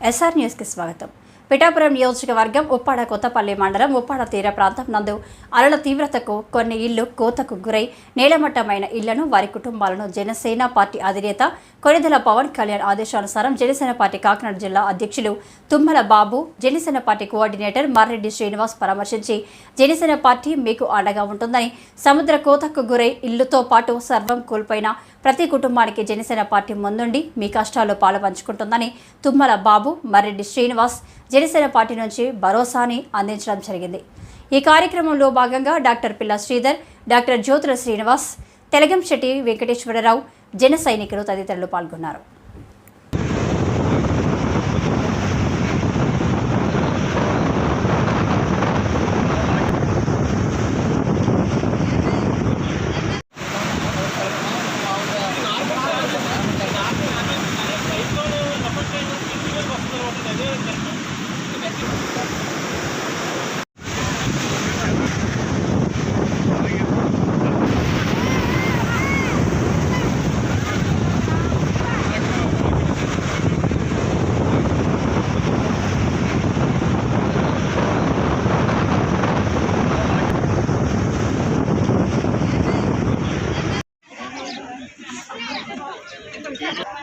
SR న్యూస్కి స్వాగతం. పిఠాపురం నియోజకవర్గం ఉప్పాడ కొత్తపల్లి మండలం ఉప్పాడ తీర ప్రాంతం నందు అలల తీవ్రతకు కొన్ని ఇళ్ళు కోతకు గురై నేలమట్టమైన ఇళ్ళను వారి కుటుంబాలను జనసేన పార్టీ అధినేత కొనిదెల పవన్ కళ్యాణ్ ఆదేశానుసారం జనసేన పార్టీ కాకినాడ జిల్లా అధ్యక్షులు తుమ్మల బాబు జనసేన పార్టీ కోఆర్డినేటర్ మర్రెడ్డి శ్రీనివాస్ పరామర్శించి జనసేన పార్టీ మీకు అండగా ఉంటుందని సముద్ర కోతకు గురై ఇల్లుతో పాటు సర్వం కోల్పోయిన ప్రతి కుటుంబానికి జనసేన పార్టీ ముందుండి మీ కష్టాల్లో పాలు పంచుకుంటుందని తుమ్మల బాబు మర్రెడ్డి శ్రీనివాస్ జనసేన పార్టీ నుంచి భరోసాని అందించడం జరిగింది. ఈ కార్యక్రమంలో భాగంగా డాక్టర్ పిల్ల శ్రీధర్ డాక్టర్ జ్యోతుల శ్రీనివాస్ తెలగంశెట్టి వెంకటేశ్వరరావు జన సైనికులు తదితరులు పాల్గొన్నారు.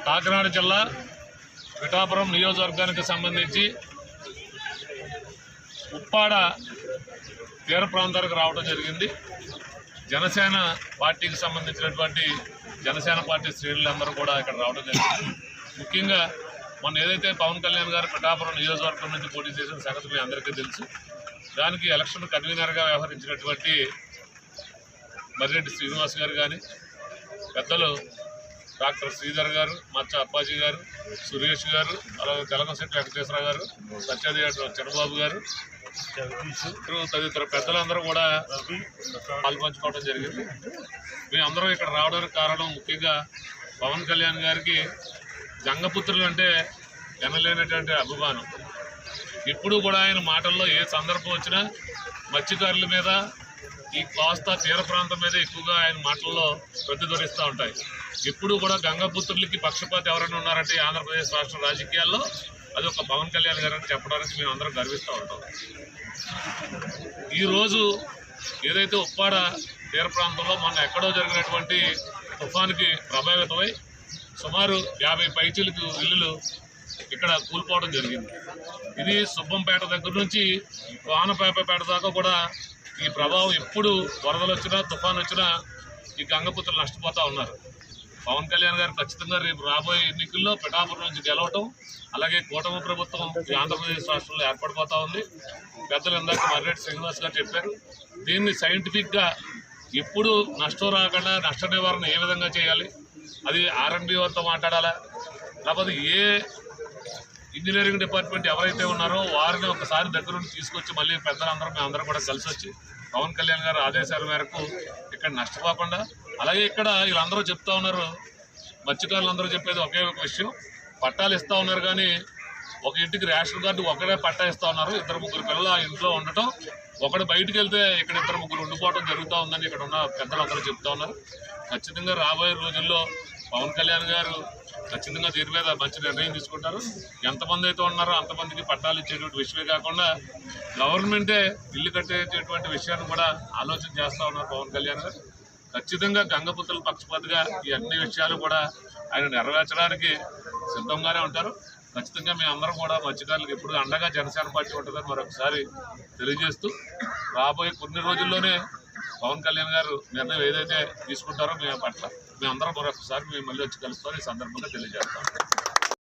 కాకినాడ జిల్లా పిఠాపురం నియోజకవర్గానికి సంబంధించి ఉప్పాడ తీర ప్రాంతాలకు రావడం జరిగింది. జనసేన పార్టీకి సంబంధించినటువంటి జనసేన పార్టీ శ్రేణులందరూ కూడా ఇక్కడ రావడం జరిగింది. ముఖ్యంగా మొన్న ఏదైతే పవన్ కళ్యాణ్ గారు పిఠాపురం నియోజకవర్గం నుంచి పోటీ చేసిన సంగతి మీ అందరికీ తెలుసు. దానికి ఎలక్షన్ కన్వీనర్గా వ్యవహరించినటువంటి మర్రెడ్డి శ్రీనివాస్ గారు కానీ పెద్దలు డాక్టర్ శ్రీధర్ గారు మచ్చ అప్పాజీ గారు సురేష్ గారు అలాగే తెలంగాణ వెంకటేశ్వర గారు సత్యదేవ చంద్రబాబు గారు తదితర పెద్దలందరూ కూడా పాల్పంచుకోవడం జరిగింది. మేము అందరూ ఇక్కడ రావడానికి కారణం ముఖ్యంగా పవన్ కళ్యాణ్ గారికి గంగపుత్రులు అంటే ఎనలేనటువంటి అభిమానం. ఇప్పుడు కూడా ఆయన మాటల్లో ఏ సందర్భం వచ్చినా మత్స్యకారుల మీద ఈ కోస్తా తీర ప్రాంతం మీద ఎక్కువగా ఆయన మాటల్లో ప్రతిధ్వనిస్తూ ఉంటాయి. ఎప్పుడు కూడా గంగపుత్రులకి పక్షపాతి ఎవరైనా ఉన్నారంటే ఆంధ్రప్రదేశ్ రాష్ట్ర రాజకీయాల్లో అది ఒక పవన్ కళ్యాణ్ గారు అని చెప్పడానికి మేము అందరం గర్విస్తూ ఉంటాం. ఈరోజు ఏదైతే ఉప్పాడ తీర ప్రాంతంలో మొన్న ఎక్కడో జరిగినటువంటి తుఫాన్కి ప్రభావితమై సుమారు యాభై పైచీలకు ఇల్లులు ఇక్కడ కూలిపోవడం జరిగింది. ఇది సుబ్బంపేట దగ్గర నుంచి వానపేపపేట దాకా కూడా ఈ ప్రభావం ఎప్పుడు వరదలు వచ్చినా తుఫాన్ వచ్చినా ఈ గంగపుత్రులు నష్టపోతూ ఉన్నారు. పవన్ కళ్యాణ్ గారు ఖచ్చితంగా రేపు రాబోయే ఎన్నికల్లో పిఠాపురం నుంచి గెలవటం అలాగే కూటమి ప్రభుత్వం ఈ ఆంధ్రప్రదేశ్ రాష్ట్రంలో ఏర్పడిపోతూ ఉంది. పెద్దలు ఇందాక మర్రెడ్డి శ్రీనివాస్ గారు చెప్పారు. దీన్ని సైంటిఫిక్గా ఎప్పుడు నష్టం రాకుండా నష్ట నివారణ ఏ విధంగా చేయాలి? అది ఆర్ఎండ్బి వారితో మాట్లాడాలా? లేకపోతే ఏ ఇంజనీరింగ్ డిపార్ట్మెంట్ ఎవరైతే ఉన్నారో వారిని ఒకసారి దగ్గర నుండి తీసుకొచ్చి మళ్ళీ పెద్దలందరం మేమందరం కూడా కలిసి వచ్చి పవన్ కళ్యాణ్ గారు ఆదేశాల మేరకు ఇక్కడ నష్టపోకుండా అలాగే ఇక్కడ వీళ్ళందరూ చెప్తా ఉన్నారు మత్స్యకారులు అందరూ చెప్పేది ఒకే ఒక విషయం పట్టాలు ఇస్తా ఉన్నారు కానీ ఒక ఇంటికి రేషన్ కార్డు ఒకడే పట్టా ఇస్తా ఉన్నారు. ఇద్దరు ముగ్గురు పిల్లలు ఆ ఇంట్లో ఉండటం. ఒకడు బయటికి వెళ్తే ఇక్కడ ఇద్దరు ముగ్గురు ఉండిపోవడం జరుగుతూ ఉందని ఇక్కడ ఉన్న పెద్దలందరూ చెప్తా ఉన్నారు. ఖచ్చితంగా రాబోయే రోజుల్లో పవన్ కళ్యాణ్ గారు ఖచ్చితంగా దీని మీద మంచి నిర్ణయం తీసుకుంటారు. ఎంతమంది అయితే ఉన్నారో అంతమందికి పట్టాలు ఇచ్చేటువంటి విషయమే కాకుండా గవర్నమెంటే ఇల్లు కట్టేటటువంటి విషయాన్ని కూడా ఆలోచన చేస్తూ ఉన్నారు పవన్ కళ్యాణ్ గారు. ఖచ్చితంగా గంగపుత్రుల పక్షపాతిగా ఈ అన్ని విషయాలు కూడా ఆయన నెరవేర్చడానికి సిద్ధంగానే ఉంటారు. ఖచ్చితంగా మేము కూడా మత్స్యకారులకు ఎప్పుడు అండగా జనసేన పార్టీ ఉంటుందని మరొకసారి తెలియజేస్తూ రాబోయే కొన్ని రోజుల్లోనే పవన్ కళ్యాణ్ గారు నిర్ణయం ఏదైతే తీసుకుంటారో మేము పట్ల మేమందరం మరొకసారి మేము మళ్ళీ వచ్చి కలుస్తామని ఈ సందర్భంగా తెలియజేస్తాం.